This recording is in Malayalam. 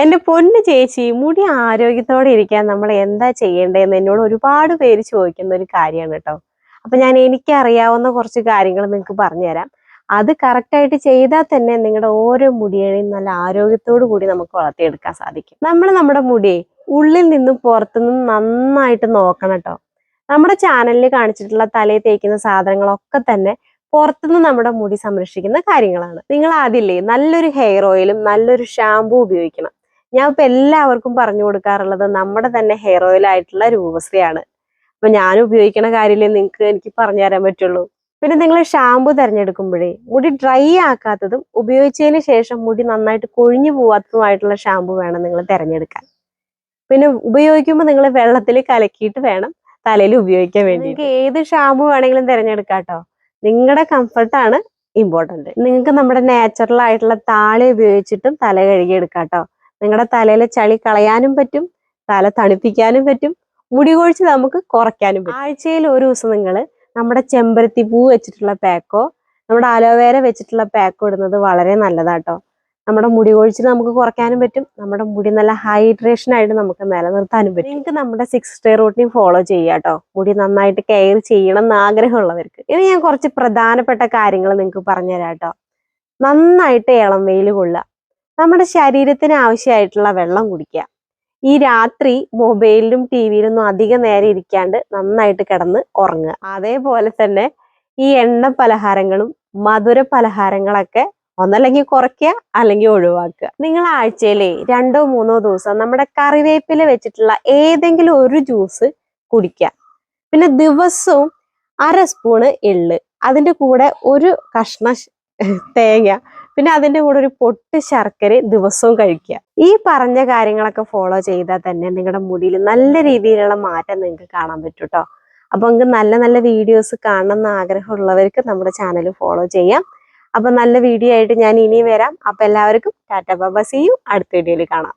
എന്റെ പൊന്നു ചേച്ചി മുടി ആരോഗ്യത്തോടെ ഇരിക്കാൻ നമ്മൾ എന്താ ചെയ്യേണ്ടതെന്ന് എന്നോട് ഒരുപാട് പേര് ചോദിക്കുന്ന ഒരു കാര്യമാണ് കേട്ടോ. അപ്പൊ ഞാൻ എനിക്കറിയാവുന്ന കുറച്ച് കാര്യങ്ങൾ നിങ്ങൾക്ക് പറഞ്ഞുതരാം. അത് കറക്റ്റായിട്ട് ചെയ്താൽ തന്നെ നിങ്ങളുടെ ഓരോ മുടിയെയും നല്ല ആരോഗ്യത്തോടു കൂടി നമുക്ക് വളർത്തിയെടുക്കാൻ സാധിക്കും. നമ്മൾ നമ്മുടെ മുടിയെ ഉള്ളിൽ നിന്നും പുറത്തുനിന്നും നന്നായിട്ട് നോക്കണം കേട്ടോ. നമ്മുടെ ചാനലിൽ കാണിച്ചിട്ടുള്ള തലയിൽ തേക്കുന്ന സാധനങ്ങളൊക്കെ തന്നെ പുറത്തുനിന്ന് നമ്മുടെ മുടി സംരക്ഷിക്കുന്ന കാര്യങ്ങളാണ്. നിങ്ങൾ ആദ്യമില്ലേ നല്ലൊരു ഹെയർ ഓയിലും നല്ലൊരു ഷാമ്പൂ ഉപയോഗിക്കണം. ഞാൻ ഇപ്പൊ എല്ലാവർക്കും പറഞ്ഞു കൊടുക്കാറുള്ളത് നമ്മുടെ തന്നെ ഹെയർ ഓയിൽ ആയിട്ടുള്ള രൂപശ്രീയാണ്. അപ്പൊ ഞാൻ ഉപയോഗിക്കണ കാര്യമില്ലേ നിങ്ങൾക്ക് എനിക്ക് പറഞ്ഞു തരാൻ പറ്റുള്ളൂ. പിന്നെ നിങ്ങൾ ഷാമ്പു തിരഞ്ഞെടുക്കുമ്പോഴേ മുടി ഡ്രൈ ആക്കാത്തതും ഉപയോഗിച്ചതിന് ശേഷം മുടി നന്നായിട്ട് കൊഴിഞ്ഞു പോവാത്തതുമായിട്ടുള്ള ഷാമ്പു വേണം നിങ്ങൾ തിരഞ്ഞെടുക്കാൻ. പിന്നെ ഉപയോഗിക്കുമ്പോൾ നിങ്ങൾ വെള്ളത്തിൽ കലക്കിയിട്ട് വേണം തലയിൽ ഉപയോഗിക്കാൻ വേണ്ടി നിങ്ങൾക്ക് ഏത് ഷാമ്പു വേണമെങ്കിലും തിരഞ്ഞെടുക്കാം കേട്ടോ നിങ്ങളുടെ കംഫർട്ടാണ് ഇമ്പോർട്ടന്റ് നിങ്ങൾക്ക് നമ്മുടെ നാച്ചുറൽ ആയിട്ടുള്ള താളി ഉപയോഗിച്ചിട്ടും തല കഴുകി എടുക്കാം കേട്ടോ നിങ്ങളുടെ തലയിലെ ചളി കളയാനും പറ്റും തല തണുപ്പിക്കാനും പറ്റും മുടി കൊഴിച്ച് നമുക്ക് കുറയ്ക്കാനും പറ്റും. ആഴ്ചയിൽ ഒരു ദിവസം നിങ്ങൾ നമ്മുടെ ചെമ്പരത്തി പൂ വെച്ചിട്ടുള്ള പാക്കോ നമ്മുടെ അലോവേര വെച്ചിട്ടുള്ള പാക്കോ ഇടുന്നത് വളരെ നല്ലതാട്ടോ. നമ്മുടെ മുടി കൊഴിച്ചിൽ നമുക്ക് കുറയ്ക്കാനും പറ്റും നമ്മുടെ മുടി നല്ല ഹൈഡ്രേഷൻ ആയിട്ട് നമുക്ക് നിലനിർത്താനും പറ്റും. നിങ്ങൾക്ക് നമ്മുടെ സിക്സ് ഡേ റൂട്ടീൻ ഫോളോ ചെയ്യാം കേട്ടോ മുടി നന്നായിട്ട് കെയർ ചെയ്യണം എന്ന് ആഗ്രഹമുള്ളവർക്ക്. ഇനി ഞാൻ കുറച്ച് പ്രധാനപ്പെട്ട കാര്യങ്ങൾ നിങ്ങൾക്ക് പറഞ്ഞുതരാം കേട്ടോ നന്നായിട്ട് ഇളം വെയിൽ കൊള്ളുക. നമ്മുടെ ശരീരത്തിന് ആവശ്യമായിട്ടുള്ള വെള്ളം കുടിക്കുക. ഈ രാത്രി മൊബൈലിലും ടി വിയിലൊന്നും അധികം നേരം ഇരിക്കാണ്ട് നന്നായിട്ട് കിടന്ന് ഉറങ്ങുക. അതേപോലെ തന്നെ ഈ എണ്ണ പലഹാരങ്ങളും മധുര പലഹാരങ്ങളൊക്കെ ഒന്നല്ലെങ്കിൽ കുറയ്ക്കുക അല്ലെങ്കിൽ ഒഴിവാക്കുക. നിങ്ങൾ ആഴ്ചയിലെ രണ്ടോ മൂന്നോ ദിവസം നമ്മുടെ കറിവേപ്പില വെച്ചിട്ടുള്ള ഏതെങ്കിലും ഒരു ജ്യൂസ് കുടിക്കുക. പിന്നെ ദിവസവും അര സ്പൂണ് എള്ള്. അതിന്റെ കൂടെ ഒരു കഷ്ണ തേങ്ങ പിന്നെ അതിന്റെ കൂടെ ഒരു പൊട്ട് ശർക്കര ദിവസവും കഴിക്കുക. ഈ പറഞ്ഞ കാര്യങ്ങളൊക്കെ ഫോളോ ചെയ്താൽ തന്നെ നിങ്ങളുടെ മുടിയിൽ നല്ല രീതിയിലുള്ള മാറ്റം നിങ്ങൾക്ക് കാണാൻ പറ്റും കേട്ടോ അപ്പൊ നിങ്ങൾക്ക് നല്ല നല്ല വീഡിയോസ് കാണണം എന്ന് ആഗ്രഹമുള്ളവർക്ക് നമ്മുടെ ചാനൽ ഫോളോ ചെയ്യാം. അപ്പൊ നല്ല വീഡിയോ ആയിട്ട് ഞാൻ ഇനി വരാം. അപ്പൊ എല്ലാവർക്കും ടാറ്റ ബാബ സിയും അടുത്ത വീഡിയോയിൽ കാണാം.